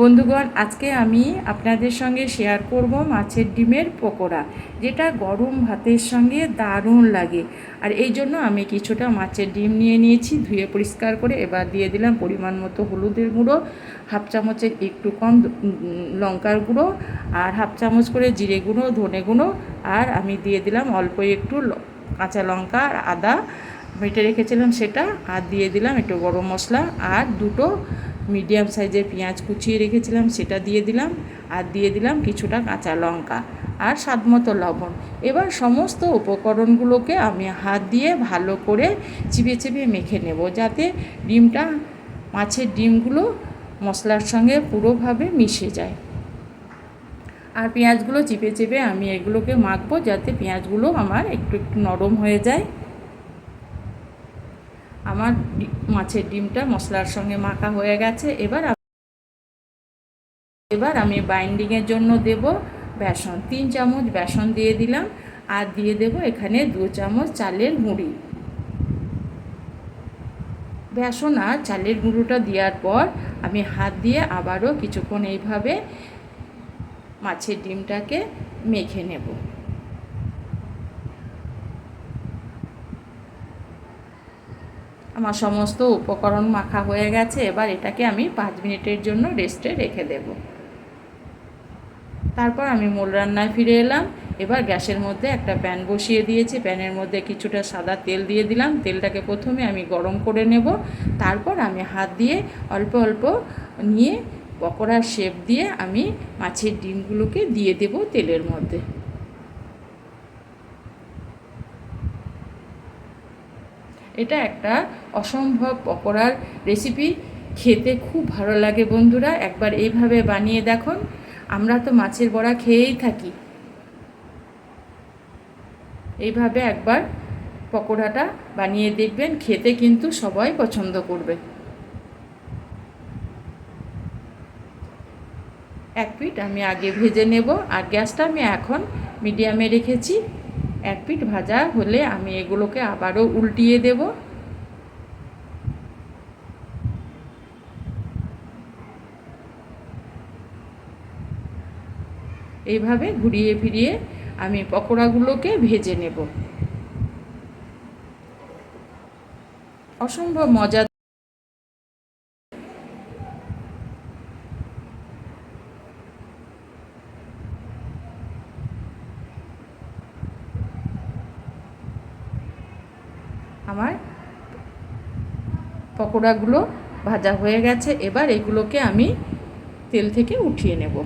বন্ধুগণ, আজকে আমি আপনাদের সঙ্গে শেয়ার করব মাছের ডিমের পকোড়া, যেটা গরম ভাতের সঙ্গে দারুণ লাগে। আর এই জন্য আমি কিছুটা মাছের ডিম নিয়ে নিয়েছি, ধুয়ে পরিষ্কার করে এবার দিয়ে দিলাম পরিমাণ মতো হলুদের গুঁড়ো, হাফ চামচের একটু কম লঙ্কার গুঁড়ো আর হাফ চামচ করে জিরে গুঁড়ো, ধনে গুঁড়ো আর আমি দিয়ে দিলাম অল্প একটু কাঁচা লঙ্কা আর আদা। বেটে রেখেছিলাম সেটা আর দিয়ে দিলাম একটু গরম মশলা আর দুটো মিডিয়াম সাইজের পেঁয়াজ কুচিয়ে রেখেছিলাম, সেটা দিয়ে দিলাম, আর দিয়ে দিলাম কিছুটা কাঁচা লঙ্কা আর স্বাদ মতো লবণ। এবার সমস্ত উপকরণগুলোকে আমি হাত দিয়ে ভালো করে চিপে চিপে মেখে নেব, যাতে ডিমটা, মাছের ডিমগুলো মশলার সঙ্গে পুরোভাবে মিশে যায়। আর পেঁয়াজগুলো চিপে চিপে আমি এগুলোকে মাখবো, যাতে পেঁয়াজগুলো আমার একটু একটু নরম হয়ে যায়। আমার মাছের ডিমটা মশলার সঙ্গে মাখা হয়ে গেছে। এবার এবার আমি বাইন্ডিংয়ের জন্য দেব বেসন। তিন চামচ বেসন দিয়ে দিলাম আর দিয়ে দেব এখানে দু চামচ চালের গুঁড়ি। বেসন আর চালের গুঁড়োটা দেওয়ার পর আমি হাত দিয়ে আবারও কিছুক্ষণ এইভাবে মাছের ডিমটাকে মেখে নেব। আমার সমস্ত উপকরণ মাখা হয়ে গেছে, এবার এটাকে আমি পাঁচ মিনিটের জন্য রেস্টে রেখে দেব। তারপর আমি মূল রান্নায় ফিরে এলাম। এবার গ্যাসের মধ্যে একটা প্যান বসিয়ে দিয়েছি। প্যানের মধ্যে কিছুটা সাদা তেল দিয়ে দিলাম। তেলটাকে প্রথমে আমি গরম করে নেব। তারপর আমি হাত দিয়ে অল্প অল্প নিয়ে পকোড়ার শেপ দিয়ে আমি মাছের ডিমগুলোকে দিয়ে দেব তেলের মধ্যে। এটা একটা অসম্ভব পকোড়ার রেসিপি খেতে খুব ভালো লাগে বন্ধুরা, একবার এইভাবে বানিয়ে দেখুন। আমরা তো মাছের বড়া খেয়েই থাকি। এইভাবে একবার পকোড়াটা বানিয়ে দেখবেন, খেতে কিন্তু সবাই পছন্দ করবে। এক পিঠ আমি আগে ভেজে নেব, আর গ্যাসটা আমি এখন মিডিয়ামে রেখেছি। এক পিঠ ভাজা হলে আমি এগুলোকে আবারও উল্টিয়ে দেব। এইভাবে ঘুরিয়ে ফিরিয়ে আমি পকোড়াগুলোকে ভেজে নেব। অসম্ভব মজা আমার পকোড়াগুলো ভাজা হয়ে গেছে। এবার এগুলোকে আমি তেল থেকে উঠিয়ে নেব।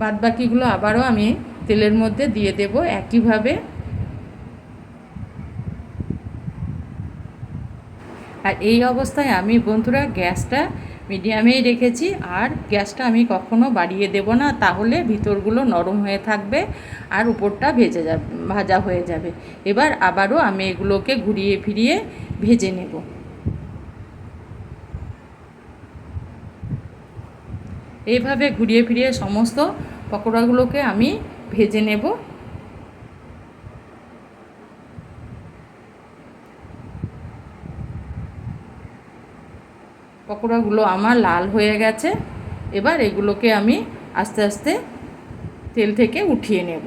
বাদ বাকিগুলো আবারও আমি তেলের মধ্যে দিয়ে দেব। একইভাবে আর এই অবস্থায় আমি বন্ধুরা গ্যাসটা মিডিয়ামেই রেখেছি। আর গ্যাসটা আমি কখনো বাড়িয়ে দেব না, তাহলে ভিতরগুলো নরম হয়ে থাকবে আর উপরটা ভেজে যাবে ভাজা হয়ে যাবে। এবার আবারও আমি এগুলোকে ঘুরিয়ে ফিরিয়ে ভেজে নেব। এইভাবে ঘুরিয়ে ফিরিয়ে সমস্ত পকোড়াগুলোকে আমি ভেজে নেব। পকোড়াগুলো আমার লাল হয়ে গেছে। এবার এগুলোকে আমি আস্তে আস্তে তেল থেকে উঠিয়ে নেব।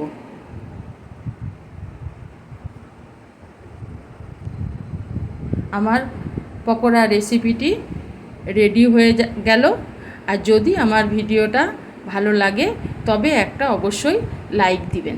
আমার পকোড়া রেসিপিটি রেডি হয়ে গেল। আর যদি আমার ভিডিওটা ভালো লাগে, তবে একটা অবশ্যই লাইক দিবেন।